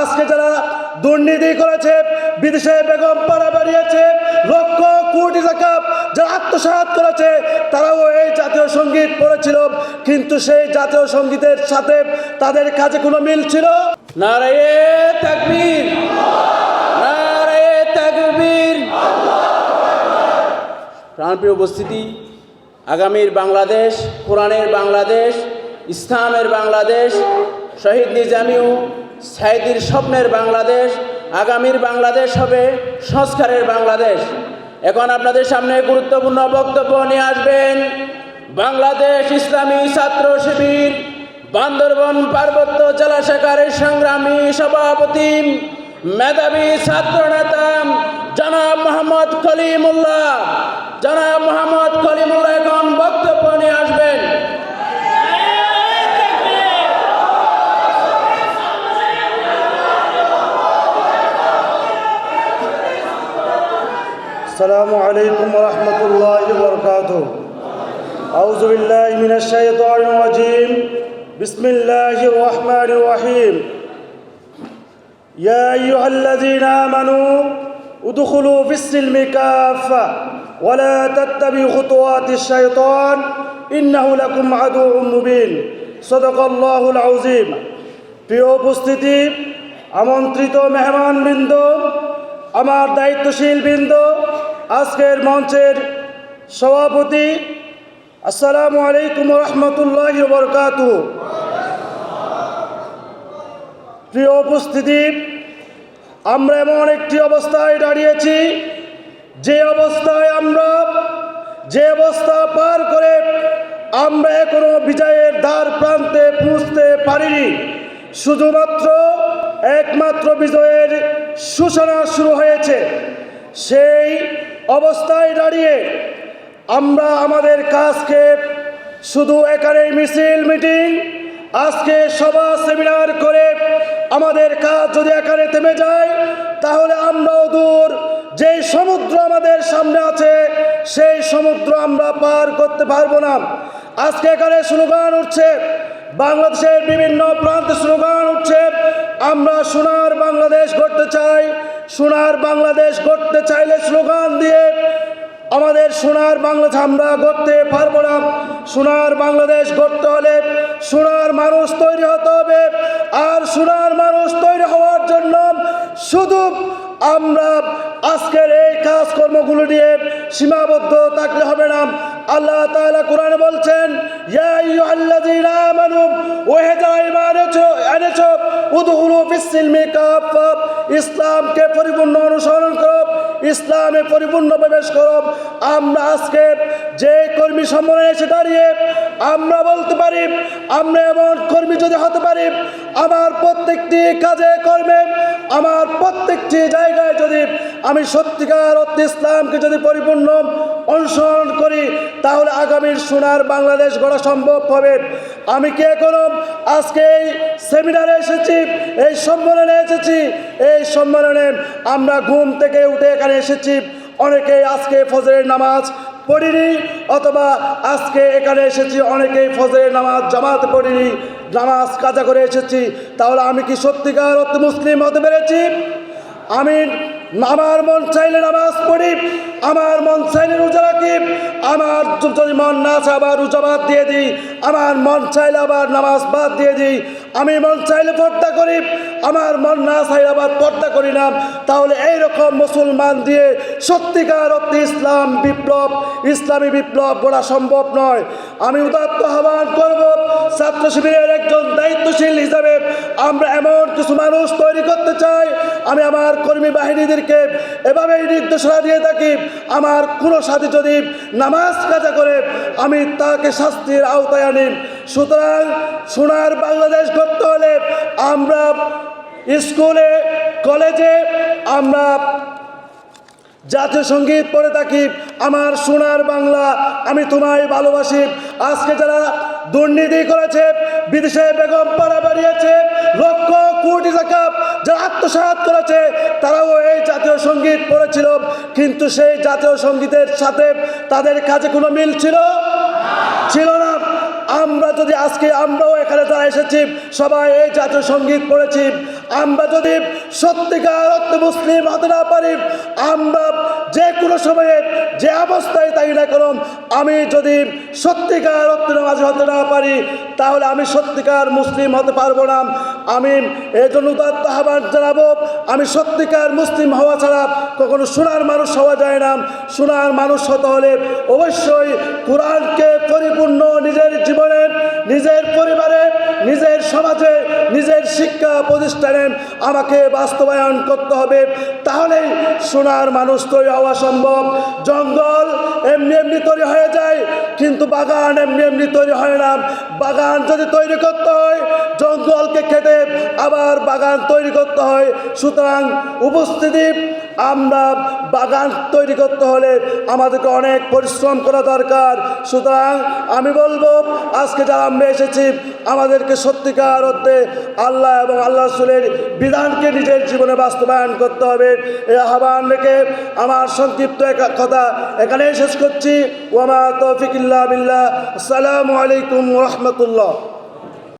আজকে যারা দুর্নীতি করেছে, বিদেশে বেগম পাড়া বাড়িয়েছে লক্ষ কোটি টাকা যারা আত্মসাৎ করেছে, তারাও এই জাতীয় সংগীত পড়েছিল। কিন্তু সেই জাতীয় সঙ্গীতের সাথে তাদের কাজে কোনো মিল ছিল? নারায়ে প্রাণপ্রিয় উপস্থিতি, আগামীর বাংলাদেশ, কোরআনের বাংলাদেশ, ইসলামের বাংলাদেশ, শহীদ নিজামিউ সাইদির স্বপ্নের বাংলাদেশ, আগামীর বাংলাদেশ হবে সংস্কারের বাংলাদেশ। এখন আপনাদের সামনে গুরুত্বপূর্ণ বক্তব্য নিয়ে আসবেন বাংলাদেশ ইসলামী ছাত্র শিবির, বান্দরবন পার্বত্য জেলা শাখার সংগ্রামী সভাপতি, মেধাবী ছাত্র নেতা জনাব মোহাম্মদ কলিমুল্লাহ জনাব মোহাম্মদ কলিমুল্লাহ السلام عليكم ورحمة الله وبركاته أعوذ بالله من الشيطان الرجيم بسم الله الرحمن الرحيم يا أيها الذين آمنوا ادخلوا في السلم كافة ولا تتبعوا خطوات الشيطان إنه لكم عدو مبين صدق الله العظيم প্রিয় উপস্থিতি আমন্ত্রিত মেহমানবৃন্দ আমার দায়িত্বশীল বৃন্দ আজকের মঞ্চের সভাপতি, আসসালামু আলাইকুম রহমতুল্লাহ বরকাত প্রিয় উপস্থিতি, আমরা এমন একটি অবস্থায় দাঁড়িয়েছি, যে অবস্থায় আমরা, যে অবস্থা পার করে আমরা এখনও বিজয়ের দ্বার প্রান্তে পৌঁছতে পারিনি। শুধুমাত্র একমাত্র বিজয়ের সূচনা শুরু হয়েছে। সেই অবস্থায় দাঁড়িয়ে আমরা আমাদের কাজকে শুধু এখানে মিছিল, মিটিং, আজকে সভা, সেমিনার করে আমাদের কাজ যদি এখানে থেমে যায়, তাহলে আমরাও দূর। যেই সমুদ্র আমাদের সামনে আছে, সেই সমুদ্র আমরা পার করতে পারব না। আজকে এখানে স্লোগান উঠছে, বাংলাদেশের বিভিন্ন প্রান্তে স্লোগান উঠছে, আমরা সোনার বাংলাদেশ সোনার বাংলাদেশ গড়তে চাইলে স্লোগান দিয়ে আমাদের সোনার বাংলাদেশ আমরা গড়তে পারব না। সোনার বাংলাদেশ গড়তে হলে সোনার মানুষ তৈরি হতে হবে। আর সোনার মানুষ তৈরি হওয়ার জন্য শুধু আমরা আজকের এই কাজকর্মগুলো নিয়ে সীমাবদ্ধ থাকলে হবে না। আল্লাহ তাআলা কোরআনে বলছেন, ইয়া আইয়ুহাল্লাযীনা আমানু কাফা ইসলামকে ইসলামে পরিপূর্ণ প্রবেশ করব আমরা আজকে যে কর্মী সম্মেলনে এসে দাঁড়িয়ে আমরা বলতে পারি, আমরা এমন কর্মী যদি হতে পারি, আমার প্রত্যেকটি কাজে কর্মে, আমার প্রত্যেকটি জায়গায় যদি আমি সত্যিকার অর্থে ইসলামকে যদি পরিপূর্ণ অনুসরণ করি, তাহলে আগামীর সোনার বাংলাদেশ গড়া সম্ভব হবে। আমি কি এখনও আজকে এই সেমিনারে এসেছি, এই সম্মেলনে এসেছি? এই সম্মেলনে আমরা ঘুম থেকে উঠে এখানে এসেছি। অনেকেই আজকে ফজরের নামাজ পড়িনি, অথবা আজকে এখানে এসেছি, অনেকেই ফজরের নামাজ জামাতে পড়িনি, নামাজ কাজা করে এসেছি। তাহলে আমি কি সত্যিকার মুসলিম হতে পেরেছি? আমি আমার মন চাইলে নামাজ পড়ি, আমার মন চাইলে রোজা রাখি, আমার যদি মন না চায় আবার রোজা বাদ দিয়ে দিই, আমার মন চাইলে আবার নামাজ বাদ দিয়ে দিই, আমি মন চাইলে পর্দা করি, আমার মন না চাইলে আবার পর্দা করি না, তাহলে এইরকম মুসলমান দিয়ে সত্যিকার অর্থে ইসলাম বিপ্লব, ইসলামী বিপ্লব গড়া সম্ভব নয়। আমি উদাত্ত আহ্বান করব, ছাত্র শিবিরের একজন দায়িত্বশীল হিসাবে আমরা এমন কিছু মানুষ তৈরি করতে চাই আমি আমার কর্মী বাহিনীদেরকে এভাবেই নির্দেশনা দিয়ে থাকি, আমার কোনো সাথী যদি নামাজ কাজা করে, আমি তাকে শাস্তির আওতায় আনি। সুতরাং সোনার বাংলাদেশ করতে হলে আমরা স্কুলে, কলেজে আমরা জাতীয় সংগীত পড়ে থাকি। আমার সোনার বাংলা আমি তোমায় ভালোবাসি। আজকে যারা দুর্নীতি করেছে, বিদেশে বেগম পাড়া বেরিয়েছে, লক্ষ কোটি টাকা যারা আত্মসাত করেছে, তারাও এই জাতীয় সংগীত পড়েছিল। কিন্তু সেই জাতীয় সঙ্গীতের সাথে তাদের কাছে কোনো মিল ছিল? ছিল না। আমরা যদি আজকে আমরাও এখানে তারা এসেছি, সবাই এই জাতীয় সংগীত পড়েছি আমরা যদি সত্যিকার অর্থে মুসলিম হতে না পারি, আমরা যে কোনো সময়ে যে অবস্থায় তাই না করুন, আমি যদি সত্যিকার অর্থে নামাজি হতে না পারি, তাহলে আমি সত্যিকার মুসলিম হতে পারব না। আমি এই জন্য উদাত্ত আহ্বান জানাব, আমি সত্যিকার মুসলিম হওয়া ছাড়া কখনো সোনার মানুষ হওয়া যায় না। সোনার মানুষ হতে হলে অবশ্যই কোরআনকে পরিপূর্ণ নিজের জীবনে, নিজের পরিবারে, নিজের সমাজে শিক্ষা প্রতিষ্ঠানে আমাকে বাস্তবায়ন করতে হবে, তাহলে সোনার মানুষ তৈরি হওয়া সম্ভব। জঙ্গল এমনি এমনি তৈরি হয়ে যায়, কিন্তু বাগান এমনি এমনি তৈরি হয় না। বাগান যদি তৈরি করতে হয়, জঙ্গলকে খেতে আবার বাগান তৈরি করতে হয়। সুতরাং উপস্থিতি আমরা বাগান তৈরি করতে হলে আমাদেরকে অনেক পরিশ্রম করা দরকার। সুতরাং আমি বলব, আজকে যারা আমরা এসেছি, আমাদেরকে সত্যিকার অর্থে আল্লাহ এবং আল্লাহ রসুলের বিধানকে নিজের জীবনে বাস্তবায়ন করতে হবে। এই আহ্বান রেখে আমার সংক্ষিপ্ত কথা এখানেই শেষ করছি। ওমা তৌফিকিল্লা বিল্লাহ। আসসালামু আলাইকুম রহমতুল্লাহ।